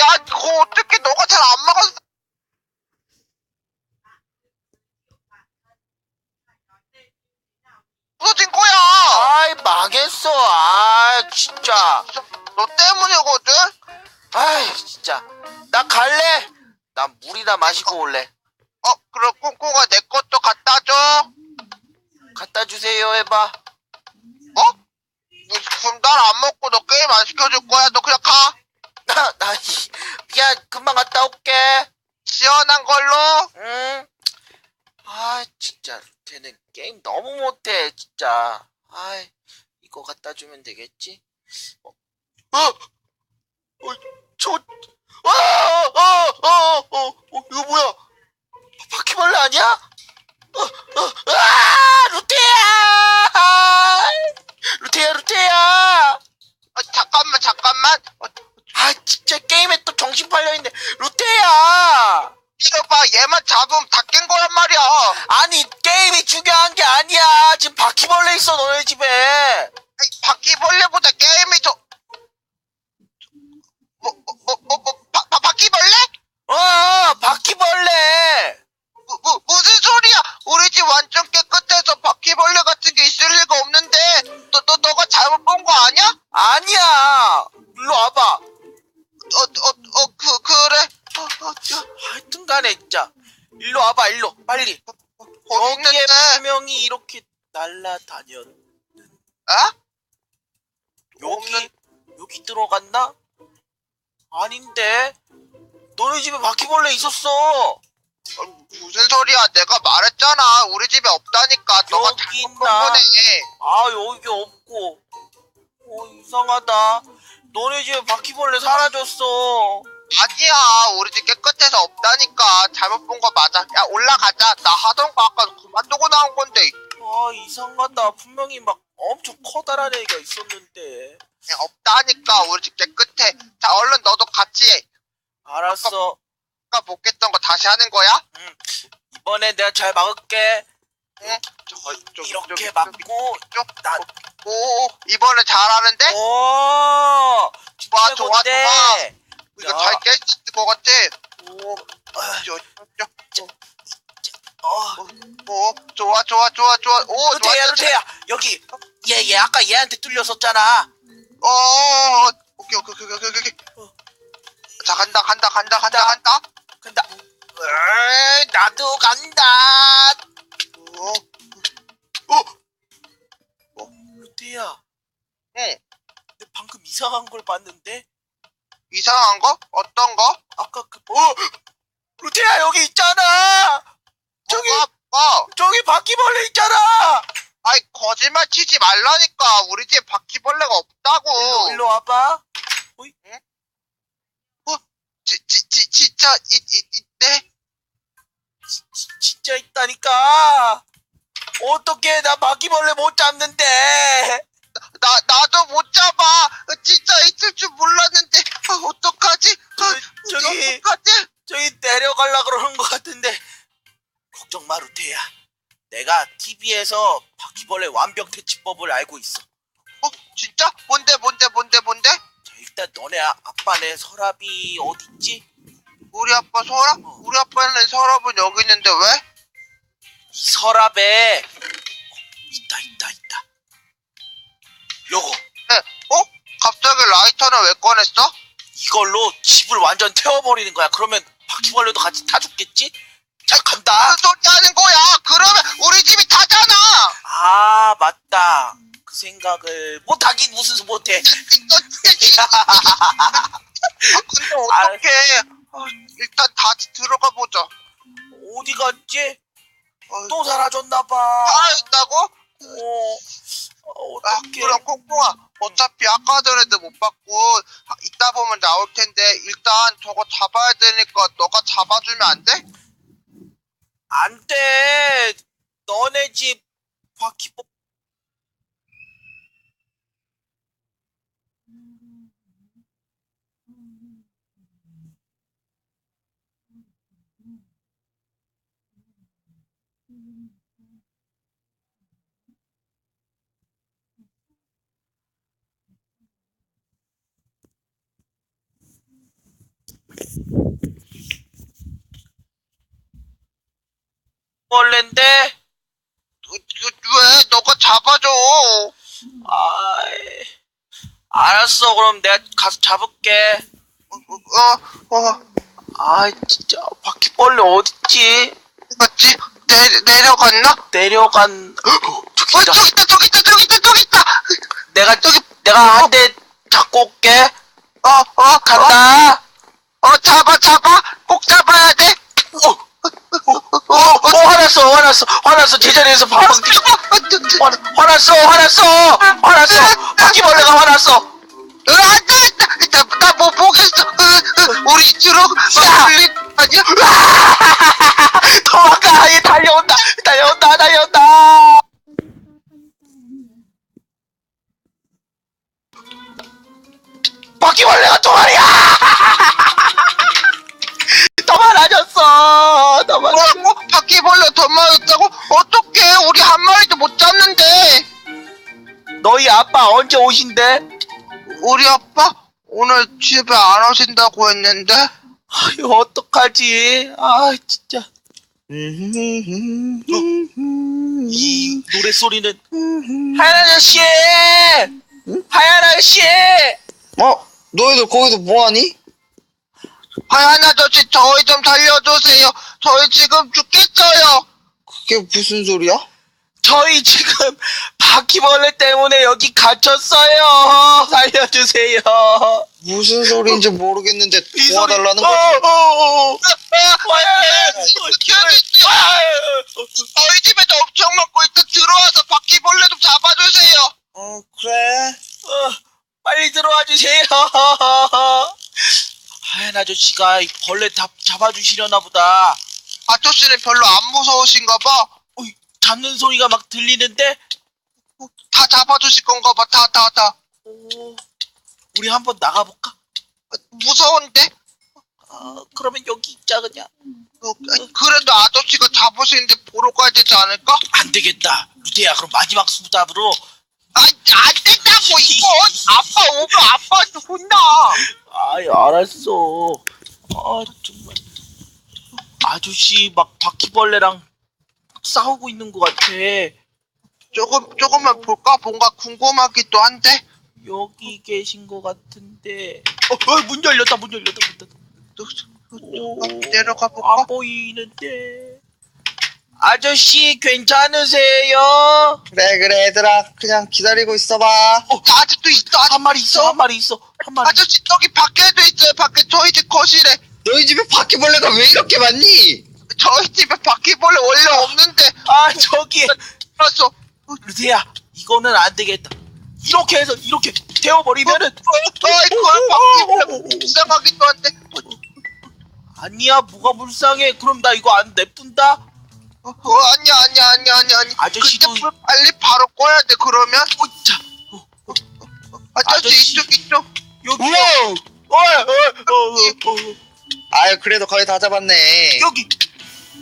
야, 그거 어떻게 너가 잘 안 먹었어? 부서진 거야. 아이 망했어 아 진짜 너 때문이거든. 아이 진짜 나 갈래 나 물이나 마시고 올래 어, 그럼 콩콩아 내 것도 갖다 줘. 갖다 주세요 해봐 어? 그럼 난안 먹고 너 게임 안 시켜줄 거야. 너 그냥 가. 나나 그냥 금방 갔다 올게 시원한 걸로. 응 아 진짜 쟤는 게임 너무 못해 진짜 아이 이거 갖다 주면 되겠지 어, 어, 어, 저, 아, 어, 어, 어, 어, 어, 이거 뭐야? 바퀴벌레 아니야? 어, 어, 아, 루테야! 루테야, 루테야! 어, 잠깐만, 잠깐만. 어, 아, 진짜 게임에 또 정신 팔려있네. 루테야! 이거 봐, 얘만 잡으면 다 깬 거란 말이야. 아니, 게임이 중요한 게 아니야. 지금 바퀴벌레 있어, 너네 집에. 아이, 바퀴벌레보다 게임이 더. 뭐, 뭐, 뭐, 뭐, 뭐 바, 바, 바퀴벌레? 어, 바퀴벌레! 무, 무, 무슨 소리야? 완전 깨끗해서 바퀴벌레 같은 게 있을 리가 없는데. 너, 너, 너가 잘못 본 거 아니야? 아니야! 일로 와봐. 어, 어, 어, 그, 그래. 어, 어, 저, 하여튼 간에, 진짜. 일로 와봐, 일로. 빨리. 거기 여기에 있는데. 분명히 이렇게 날라다녔. 어? 여기, 없는- 여기 들어갔나? 아닌데? 너네 집에 바퀴벌레 있었어! 어, 무슨 소리야? 내가 말했잖아. 우리 집에 없다니까. 너가 여기 잘못 본 있나? 거네. 아, 여기 없고. 어, 이상하다. 너네 집에 바퀴벌레 사라졌어. 아니야. 우리 집 깨끗해서 없다니까. 잘못 본 거 맞아. 야, 올라가자. 나 하던 거 아까 그만두고 나온 건데. 아, 이상하다. 분명히 막 엄청 커다란 애가 있었는데. 야, 없다니까. 우리 집 깨끗해. 자, 얼른 너도 같이 해. 알았어. 아까 못 깼던 거 다시 하는 거야? 이번엔 내가 잘 막을게. 응. 저, 저, 이렇게 저기, 막고, 저기, 나, 오, 이번에 잘하는데? 오! 좋아, 좋아, 최고인데? 좋아. 이거 야. 잘 있을 것 같아. 오, 아, 저, 저, 어, 오, 좋아, 좋아, 좋아, 좋아. 오, 좋아, 루테야. 루테야. 여기. 얘, 얘, 아까 얘한테 뚫렸었잖아. 어, 어, 어, 오케이, 오케이, 오케이, 오케이, 오케이. 어. 자, 간다, 간다, 간다, 간다, 간다. 으이, 나도 간다. 오, 루테야, 응. 내 방금 이상한 걸 봤는데? 이상한 거? 어떤 거? 아까 그, 어! 루테야, 여기 있잖아! 저기, 뭐가, 뭐? 저기 바퀴벌레 있잖아! 아이, 거짓말 치지 말라니까. 우리 집에 바퀴벌레가 없다고. 일로, 일로 와봐. 지, 지, 지, 진짜, 이, 이, 있네? 지- 진짜 있다니까. 어떻게 나 바퀴벌레 못 잡는데? 나, 나도 못 잡아. 어, 진짜 있을 줄 몰랐는데. 아, 어떡하지? 아, 저, 저기, 어떡하지? 저기 내려갈라 그러는 것 같은데. 걱정 마, 루테야. 내가 TV에서 바퀴벌레 완벽 퇴치법을 알고 있어. 어, 진짜? 뭔데, 뭔데, 뭔데, 뭔데? 자, 일단 너네 아, 아빠네 서랍이 어딨지? 우리 아빠 서랍? 어. 우리 아빠는 서랍은 여기 있는데 왜? 이 서랍에 어, 있다, 있다, 있다. 요거 네. 어? 갑자기 라이터는 왜 꺼냈어? 이걸로 집을 완전 태워버리는 거야. 그러면 바퀴벌레도 같이 타 죽겠지? 자, 간다. 무슨 소리 하는 거야? 그러면 우리 집이 타잖아! 아, 맞다. 그 생각을 못하긴 무슨 못해. 아, 근데 어떡해. 아, 일단 다시 들어가 보자. 어디 갔지? 어, 또 사라졌나봐. 살아있다고? 어, 어, 아. 그럼 콩콩아. 어차피 아까 전에도 못 아, 이따 보면 나올 텐데 일단 저거 잡아야 되니까 너가 잡아주면 안 돼? 안 돼. 너네 집 바퀴벌 벌레인데 왜? 너가 잡아줘. 아이 알았어 그럼 내가 가서 잡을게 어, 어, 아이 진짜 바퀴벌레 어딨지 맞지? 내, 내려갔나? 내려간 어, 저기 있다 저기 있다, 저기 있다, 저기 있다, 저기 있다. 내가 저기, 내가 한 대 잡고 올게 어, 어, 간다 어, 어, 잡아, 잡아. 꼭 잡아야 돼. 어, 어, 어, 화났어 화났어 화났어. 제자리에서 바로 뛰- 화, 화났어 화났어 화났어. 바퀴벌레가 화났어. 어, 안 돼, 나, 나, 나못 보겠어. 으, 으, 우리 주로? 걸린 아니야? 도망가! 얘 달려온다 달려온다 달려온다. 바퀴벌레가 더 많아 뭐라고? 바퀴벌레 더 많았다고? 어떡해? 우리 한 마리도 못 잡는데. 너희 아빠 언제 오신대? 우리 아빠 오늘 집에 안 오신다고 했는데. 아유 어떡하지 아 진짜 이 노래 소리는 하얀 아저씨 하얀 아저씨 어? 너희들 거기서 뭐하니? 하얀 아저씨 저희 좀 살려주세요. 저희 지금 죽겠어요. 그게 무슨 소리야? 저희 지금 바퀴벌레 때문에 여기 갇혔어요. 살려주세요. 무슨 소리인지 모르겠는데 이 소리- 도와달라는 어, 거지? 어, 어, 어. 아, 와요. 저희 집에도 엄청 먹고 있어. 들어와서 바퀴벌레 좀 잡아주세요. 어 그래 어, 빨리 들어와 주세요. 하얀 아저씨가 이 벌레 다 잡아주시려나 보다. 아저씨는 별로 안 무서우신가 봐. 어, 잡는 소리가 막 들리는데 다 잡아주실 건가 봐. 다, 다, 다. 오, 우리 한번 나가볼까? 무서운데? 어, 그러면 여기 있자 그냥. 어, 그래도 아저씨가 잡으시는데 보러 가야 되지 않을까? 안 되겠다. 루테야 그럼 마지막 수답으로 아, 안 된다고, 이거! 아빠 오면 아빠한테 혼나! 아이 알았어. 아 정말 아저씨 막 바퀴벌레랑 싸우고 있는 것 같아. 조금, 조금만 볼까? 뭔가 궁금하기도 한데? 여기 계신 것 같은데. 어, 어, 문 열렸다, 문 열렸다, 문 열렸다. 오, 내려가 볼까? 안 보이는데. 아저씨 괜찮으세요? 그래 그래 얘들아 그냥 기다리고 있어봐 어, 아직도 있어, 아직 한 마리 있어, 한 마리 있어, 한 마리. 아저씨, 저기 밖에도 있어요, 밖에. 저희 집 거실에. 너희 집에 바퀴벌레가 왜 이렇게 많니? 저희 집에 바퀴벌레 원래 없는데. 아 저기 알았어. 루테야 이거는 안 되겠다. 이렇게 해서 이렇게 태워버리면은 그걸 바퀴벌레 불쌍하기도 한데. 아니야 뭐가 불쌍해. 그럼 나 이거 안 냅둔다. 어, 어, 아니야, 아니야, 아니야, 아니야. 아니야. 아저씨도- 불 빨리 바로 꺼야 돼, 그러면. 어, 자, 아저씨, 아저씨. 이쪽, 이쪽. 여기. 우와 어, 어, 어, 어, 어. 아유 그래도 거의 다 잡았네 여기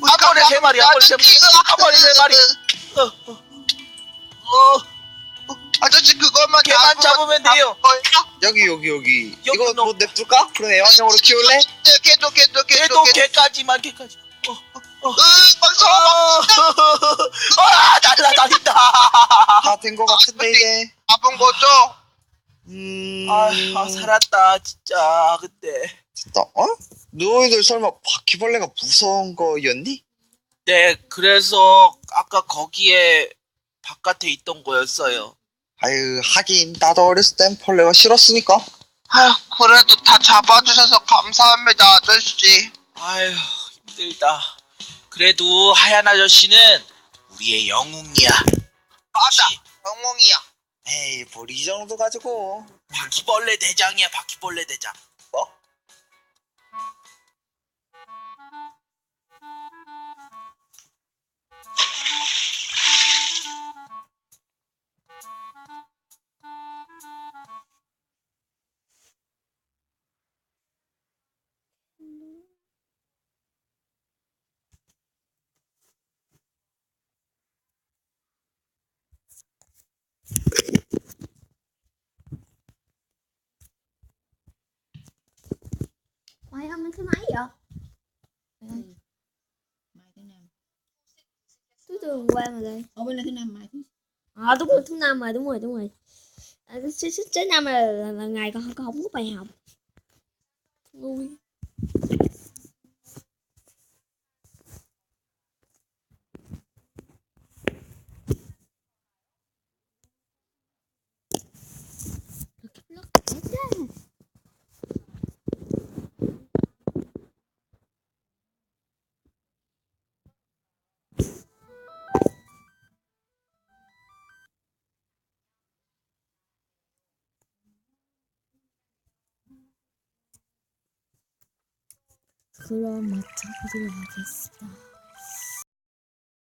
한 번에 세 마리, 한 번에 세 마리, 한 번에 세 마리. 어, 어. 어, 아저씨 그것만 걔만 잡으면 돼요. 여기 여기 여기 여기 이거 너- 뭐 냅둘까? 그럼 애완용으로 키울래? 네, 걔도 걔도 걔도 걔도. 걔까지만 걔까지. 어, 어. 으, 막상 아, 날라다닌다. 다 된 거 같은데 이제 잡은 거죠? 음... 아, 아, 살았다, 진짜. 됐다. 어? 너희들 설마 바퀴벌레가 무서운 거였니? 네, 그래서 아까 거기에 바깥에 있던 거였어요. 아유 하긴 나도 어렸을 땐 벌레가 싫었으니까 아휴 그래도 다 잡아주셔서 감사합니다 아저씨 아휴, 힘들다. 그래도 하얀 아저씨는 우리의 영웅이야. 맞아 영웅이야 에이 뭘 이 정도 가지고 바퀴벌레 대장이야, 바퀴벌레 대장. Tường qua mà đây. Ở bên này thứ năm mà à đúng rồi thứ năm rồi đúng rồi đúng rồi. À, thứ, thứ, thứ năm là, là, là ngày con, con không có bài học. Ngu 그럼 마쳐보도록 하겠습니다.